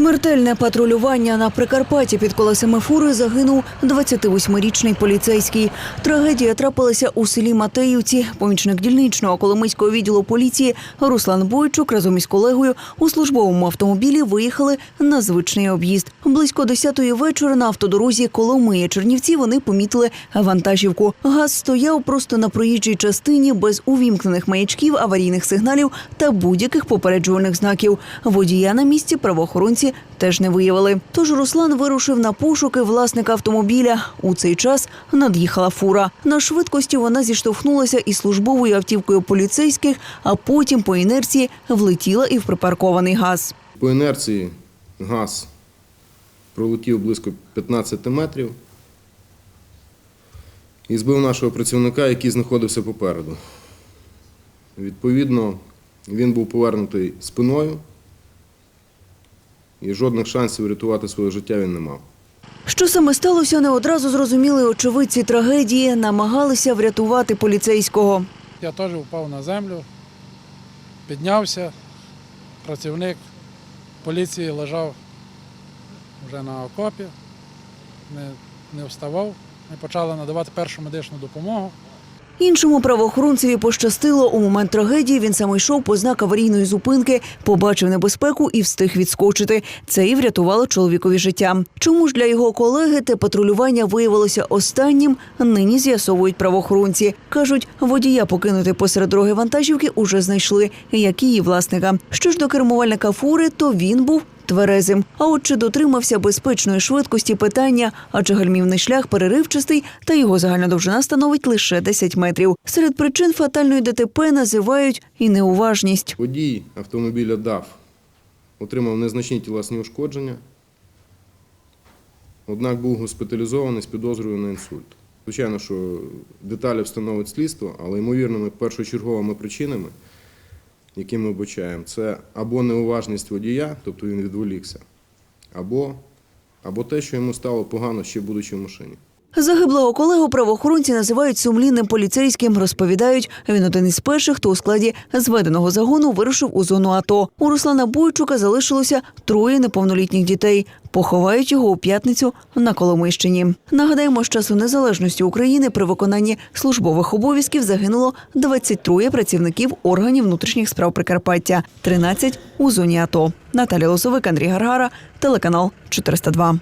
Смертельне патрулювання на Прикарпатті під колесами фури загинув 28-річний поліцейський. Трагедія трапилася у селі Матеївці. Помічник дільничного Коломийського відділу поліції Руслан Бойчук разом із колегою у службовому автомобілі виїхали на звичний об'їзд. Близько 10-ї вечора на автодорозі Коломиє Чернівці вони помітили вантажівку. Газ стояв просто на проїжджій частині без увімкнених маячків, аварійних сигналів та будь-яких попереджувальних знаків. Водія на місці правоохоронці теж не виявили. Тож Руслан вирушив на пошуки власника автомобіля. У цей час над'їхала фура. На швидкості вона зіштовхнулася із службовою автівкою поліцейських, а потім по інерції влетіла і в припаркований газ. По інерції газ пролетів близько 15 метрів і збив нашого працівника, який знаходився попереду. Відповідно, він був повернутий спиною і жодних шансів врятувати своє життя він не мав. Що саме сталося, не одразу зрозуміли очевидці трагедії, намагалися врятувати поліцейського. Я теж впав на землю, піднявся. Працівник поліції лежав вже на окопі, не, не вставав. Ми почали надавати першу медичну допомогу. Іншому правоохоронцеві пощастило. У момент трагедії він саме йшов по знак аварійної зупинки, побачив небезпеку і встиг відскочити. Це і врятувало чоловікові життя. Чому ж для його колеги те патрулювання виявилося останнім? Нині з'ясовують правоохоронці. кажуть, водія покинути посеред дороги вантажівки уже знайшли, як її власника. Що ж до кермувальника фури, то він був. Тверезим. А от чи дотримався безпечної швидкості питання, адже гальмівний шлях переривчастий, та його загальна довжина становить лише 10 метрів. Серед причин фатальної ДТП називають і неуважність. Водій автомобіля DAF отримав незначні тілесні ушкодження, однак був госпіталізований з підозрою на інсульт. Звичайно, що деталі встановить слідство, але ймовірними першочерговими причинами, які ми вбачаємо, це або неуважність водія, тобто він відволікся, або, або те, що йому стало погано ще будучи в машині. Загиблого колегу правоохоронці називають сумлінним поліцейським. Розповідають, він один із перших, хто у складі зведеного загону вирушив у зону АТО. У Руслана Бойчука залишилося троє неповнолітніх дітей. Поховають його у п'ятницю на Коломийщині. Нагадаємо, з часу незалежності України при виконанні службових обов'язків загинуло 23 працівників органів внутрішніх справ Прикарпаття, 13 – у зоні АТО. Наталя Лосовик, Андрій Гаргара, телеканал 402.